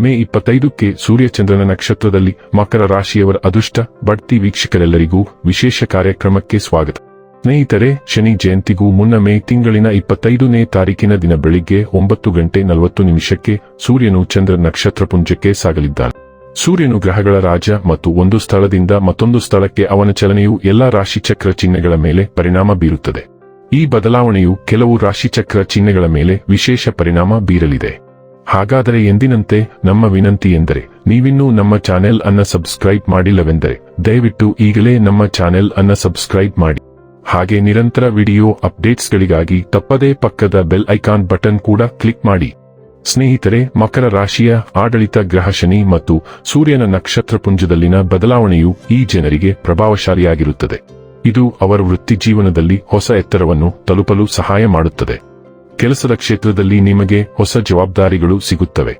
ಮೇ ಇಪ್ಪತ್ತೈದಕ್ಕೆ ಸೂರ್ಯಚಂದ್ರನ ನಕ್ಷತ್ರದಲ್ಲಿ ಮಕರ ರಾಶಿಯವರ ಅದೃಷ್ಟ, ಬಡ್ತಿ ವೀಕ್ಷಕರೆಲ್ಲರಿಗೂ ವಿಶೇಷ ಕಾರ್ಯಕ್ರಮಕ್ಕೆ ಸ್ವಾಗತ. ಸ್ನೇಹಿತರೆ, ಶನಿ ಜಯಂತಿಗೂ ಮುನ್ನ ಮೇ ತಿಂಗಳಿನ ಇಪ್ಪತ್ತೈದನೇ ತಾರೀಕಿನ ದಿನ ಬೆಳಿಗ್ಗೆ ಒಂಬತ್ತು ಗಂಟೆ ನಲವತ್ತು ನಿಮಿಷಕ್ಕೆ ಸೂರ್ಯನು ಚಂದ್ರ ನಕ್ಷತ್ರ ಪುಂಜಕ್ಕೆ ಸಾಗಲಿದ್ದಾನೆ. ಸೂರ್ಯನು ಗ್ರಹಗಳ ರಾಜ ಮತ್ತು ಒಂದು ಸ್ಥಳದಿಂದ ಮತ್ತೊಂದು ಸ್ಥಳಕ್ಕೆ ಅವನ ಚಲನೆಯು ಎಲ್ಲಾ ರಾಶಿಚಕ್ರ ಚಿಹ್ನೆಗಳ ಮೇಲೆ ಪರಿಣಾಮ ಬೀರುತ್ತದೆ. ಈ ಬದಲಾವಣೆಯು ಕೆಲವು ರಾಶಿಚಕ್ರ ಚಿಹ್ನೆಗಳ ಮೇಲೆ ವಿಶೇಷ ಪರಿಣಾಮ ಬೀರಲಿದೆ. ಹಾಗಾದರೆ ಎಂದಿನಂತೆ ನಮ್ಮ ವಿನಂತಿ ಎಂದರೆ, ನೀವಿನ್ನೂ ನಮ್ಮ ಚಾನೆಲ್ ಅನ್ನ ಸಬ್ಸ್ಕ್ರೈಬ್ ಮಾಡಿಲ್ಲವೆಂದರೆ, ದಯವಿಟ್ಟು ಈಗಲೇ ನಮ್ಮ ಚಾನೆಲ್ ಅನ್ನ ಸಬ್ಸ್ಕ್ರೈಬ್ ಮಾಡಿ. ಹಾಗೆ ನಿರಂತರ ವಿಡಿಯೋ ಅಪ್ಡೇಟ್ಸ್ಗಳಿಗಾಗಿ ತಪ್ಪದೇ ಪಕ್ಕದ ಬೆಲ್ ಐಕಾನ್ ಬಟನ್ ಕೂಡ ಕ್ಲಿಕ್ ಮಾಡಿ. ಸ್ನೇಹಿತರೆ, ಮಕರ ರಾಶಿಯ ಆಡಳಿತ ಗ್ರಹ ಶನಿ ಮತ್ತು ಸೂರ್ಯನ ನಕ್ಷತ್ರ ಪುಂಜದಲ್ಲಿನ ಬದಲಾವಣೆಯು ಈ ಜನರಿಗೆ ಪ್ರಭಾವಶಾಲಿಯಾಗಿರುತ್ತದೆ. ಇದು ಅವರ ವೃತ್ತಿ ಜೀವನದಲ್ಲಿ ಹೊಸ ಎತ್ತರವನ್ನು ತಲುಪಲು ಸಹಾಯ ಮಾಡುತ್ತದೆ. ಕೆಲಸದ ಕ್ಷೇತ್ರದಲ್ಲಿ ನಿಮಗೆ ಹೊಸ ಜವಾಬ್ದಾರಿಗಳು ಸಿಗುತ್ತವೆ.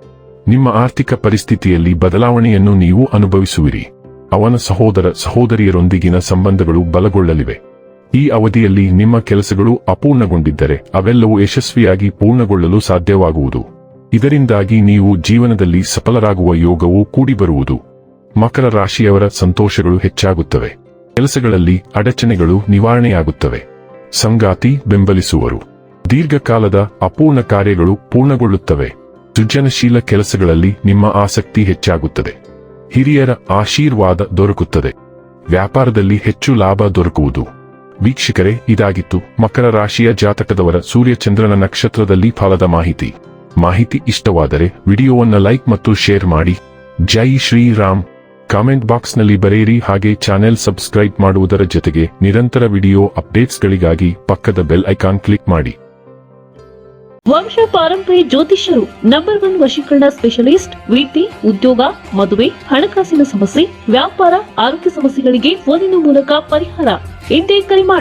ನಿಮ್ಮ ಆರ್ಥಿಕ ಪರಿಸ್ಥಿತಿಯಲ್ಲಿ ಬದಲಾವಣೆಯನ್ನು ನೀವು ಅನುಭವಿಸುವಿರಿ. ಅವನ ಸಹೋದರ ಸಹೋದರಿಯರೊಂದಿಗಿನ ಸಂಬಂಧಗಳು ಬಲಗೊಳ್ಳಲಿವೆ. ಈ ಅವಧಿಯಲ್ಲಿ ನಿಮ್ಮ ಕೆಲಸಗಳು ಅಪೂರ್ಣಗೊಂಡಿದ್ದರೆ ಅವೆಲ್ಲವೂ ಯಶಸ್ವಿಯಾಗಿ ಪೂರ್ಣಗೊಳ್ಳಲು ಸಾಧ್ಯವಾಗುವುದು. ಇದರಿಂದಾಗಿ ನೀವು ಜೀವನದಲ್ಲಿ ಸಫಲರಾಗುವ ಯೋಗವು ಕೂಡಿಬರುವುದು. ಮಕರ ರಾಶಿಯವರ ಸಂತೋಷಗಳು ಹೆಚ್ಚಾಗುತ್ತವೆ. ಕೆಲಸಗಳಲ್ಲಿ ಅಡಚಣೆಗಳು ನಿವಾರಣೆಯಾಗುತ್ತವೆ. ಸಂಗಾತಿ ಬೆಂಬಲಿಸುವರು. ದೀರ್ಘಕಾಲದ ಅಪೂರ್ಣ ಕಾರ್ಯಗಳು ಪೂರ್ಣಗೊಳ್ಳುತ್ತವೆ. ಸೃಜನಶೀಲ ಕೆಲಸಗಳಲ್ಲಿ ನಿಮ್ಮ ಆಸಕ್ತಿ ಹೆಚ್ಚಾಗುತ್ತದೆ. ಹಿರಿಯರ ಆಶೀರ್ವಾದ ದೊರಕುತ್ತದೆ. ವ್ಯಾಪಾರದಲ್ಲಿ ಹೆಚ್ಚು ಲಾಭ ದೊರಕುವುದು. ವೀಕ್ಷಕರೇ, ಇದಾಗಿತ್ತು ಮಕರ ರಾಶಿಯ ಜಾತಕದವರ ಸೂರ್ಯಚಂದ್ರನ ನಕ್ಷತ್ರದಲ್ಲಿ ಫಲದ ಮಾಹಿತಿ. ಮಾಹಿತಿ ಇಷ್ಟವಾದರೆ ವಿಡಿಯೋವನ್ನ ಲೈಕ್ ಮತ್ತು ಶೇರ್ ಮಾಡಿ. ಜೈ ಶ್ರೀರಾಮ್. ಕಾಮೆಂಟ್ ಬಾಕ್ಸ್ನಲ್ಲಿ ಬರೆಯಿರಿ ಹಾಗೆ ಚಾನೆಲ್ ಸಬ್ಸ್ಕ್ರೈಬ್ ಮಾಡುವುದರ ಜೊತೆಗೆ ನಿರಂತರ ವಿಡಿಯೋ ಅಪ್ಡೇಟ್ಸ್ಗಳಿಗಾಗಿ ಪಕ್ಕದ ಬೆಲ್ ಐಕಾನ್ ಕ್ಲಿಕ್ ಮಾಡಿ. ವಂಶ ಪಾರಂಪರ್ಯ ಜ್ಯೋತಿಷ್ಯರು ನಂಬರ್ ಒನ್ ವಶೀಕರಣ ಸ್ಪೆಷಲಿಸ್ಟ್ ವೃತ್ತಿ ಉದ್ಯೋಗ, ಮದುವೆ, ಹಣಕಾಸಿನ ಸಮಸ್ಯೆ, ವ್ಯಾಪಾರ, ಆರೋಗ್ಯ ಸಮಸ್ಯೆಗಳಿಗೆ ಫೋನಿನ ಮೂಲಕ ಪರಿಹಾರ. ಇಂದೇ ಕರೆ ಮಾಡಿ